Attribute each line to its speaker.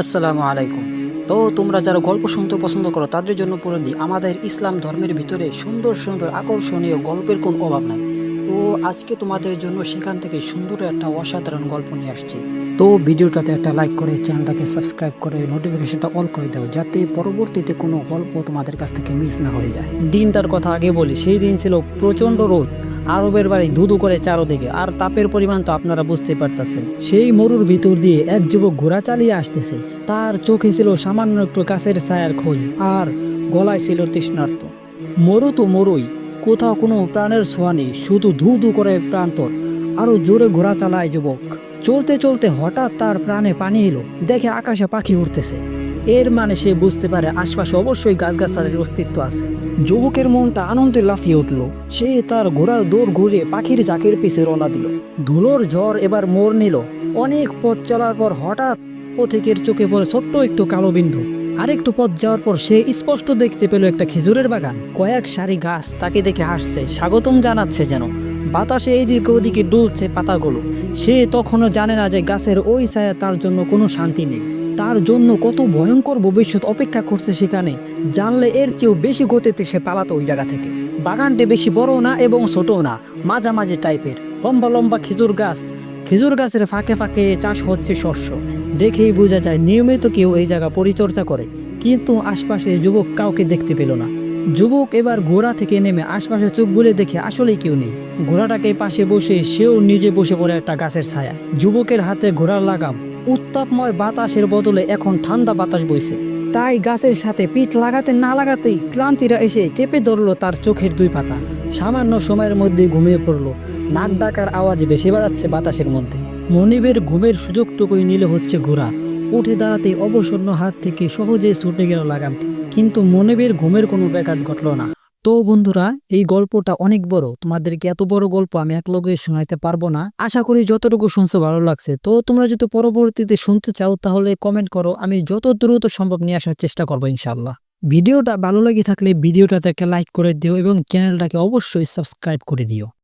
Speaker 1: আসসালামু আলাইকুম। তো তোমরা যারা গল্প শুনতে পছন্দ করো, তাদের জন্য বলে আমাদের ইসলাম ধর্মের ভিতরে সুন্দর সুন্দর আকর্ষণীয় গল্পের কোনো অভাব নাই। তো আজকে তোমাদের জন্য সেখান থেকে সুন্দর একটা অসাধারণ গল্প নিয়ে আসছি। তো ভিডিওটাতে একটা লাইক করে, চ্যানেলটাকে সাবস্ক্রাইব করে, নোটিফিকেশনটা অন করে দাও, যাতে পরবর্তীতে কোনো গল্প তোমাদের কাছ থেকে মিস না হয়ে যায়। দিনটার কথা আগে বলি, সেই দিন ছিল প্রচণ্ড রোদ। আরবের বাড়ি ধুধু করে চারোদিকে। আর তাপের পরিমাণ তো আপনারা বুঝতে পারতেছেন। সেই মরুর ভিতর দিয়ে এক যুবক ঘোড়া চালিয়ে আসতেছে। তার চোখে ছিল সামান্য একটু কাছের ছায়ার খোঁজ, আর গলায় ছিল তৃষ্ণার্ত। মরু তো মরুই, কোথাও কোনো প্রাণের ছোঁয়া নেই, শুধু ধু ধু করে প্রান্তর। আরও জোরে ঘোড়া চালায় যুবক। চলতে চলতে হঠাৎ তার প্রাণে পানি এলো। দেখে আকাশে পাখি উঠতেছে এর মানে সে বুঝতে পারে আশপাশে অবশ্যই গাছগাছালির অস্তিত্ব আছে। যুবকের মনটা আনন্দে লাফিয়ে উঠল। সে তার ঘোড়ার দৌড় ঘুরে পাখির জাকের পিছে রওনা দিল। ধুলোর ঝড় এবার মোড় নিল। অনেক পথ চলার পর হঠাৎ পথিকের চোখে পড়ে ছোট্ট একটু কালো বিন্দু। আরেকটু পথ যাওয়ার পর সে স্পষ্ট দেখতে পেল একটা খেজুরের বাগান। কয়েক সারি গাছ তাকে দেখে হাসছে, স্বাগতম জানাচ্ছে যেন। বাতাসে এইদিকে ওদিকে ডুলছে পাতাগুলো। সে তখনও জানে না যে গাছের ওই ছায়া তার জন্য কোনো শান্তি নেই। তার জন্য কত ভয়ঙ্কর ভবিষ্যৎ অপেক্ষা করছে সেখানে। জানলে এর চেয়েও বেশি গতিতে সে পালাতো ওই জায়গা থেকে। বাগানটি বেশি বড় না এবং ছোটও না, মাঝামাঝি টাইপের। লম্বা লম্বা খেজুর গাছ। খেজুর গাছের ফাঁকে ফাঁকে চাষ হচ্ছে শস্য। দেখেই বোঝা যায় নিয়মিত কেউ এই জায়গা পরিচর্যা করে, কিন্তু আশপাশে যুবক কাউকে দেখতে পেল না। যুবক এবার ঘোড়া থেকে নেমে আশপাশে চোখ বুলে দেখে আসলেই কেউ নেই। ঘোড়াটাকে পাশে বসে সেও নিজে বসে পড়ে একটা গাছের ছায়া যুবকের হাতে ঘোড়ার লাগাম। উত্তাপময় বাতাসের বদলে এখন ঠান্ডা বাতাস বইছে। তাই গাছের সাথে পিঠ লাগাতে না লাগাতেই ক্লান্তিরা এসে চেপে ধরলো তার চোখের দুই পাতা। সামান্য সময়ের মধ্যে ঘুমিয়ে পড়ল। নাক ডাকার আওয়াজ বেশি বাড়াচ্ছে বাতাসের মধ্যে। মনিবের ঘুমের সুযোগটুকুই নিলে হচ্ছে ঘোড়া। উঠে দাঁড়াতে অবসন্ন হাত থেকে সহজে ছুটে গেল লাগামটি। কিন্তু মনিবের ঘুমের কোনো ব্যাঘাত ঘটল না। তো বন্ধুরা, এই গল্পটা অনেক বড়। তোমাদেরকে এত বড় গল্প আমি এক লগে শোনাইতে পারব না। আশা করি যতটুকু শুনছো ভালো লাগছে। তো তোমরা যদি পরবর্তীতে শুনতে চাও, তাহলে কমেন্ট করো। আমি যত দ্রুত সম্ভব নিয়ে আসার চেষ্টা করব ইনশাল্লাহ ভিডিওটা ভালো লাগে থাকলে ভিডিওটাতে একটা লাইক করে দিও এবং চ্যানেলটাকে অবশ্যই সাবস্ক্রাইব করে দিও।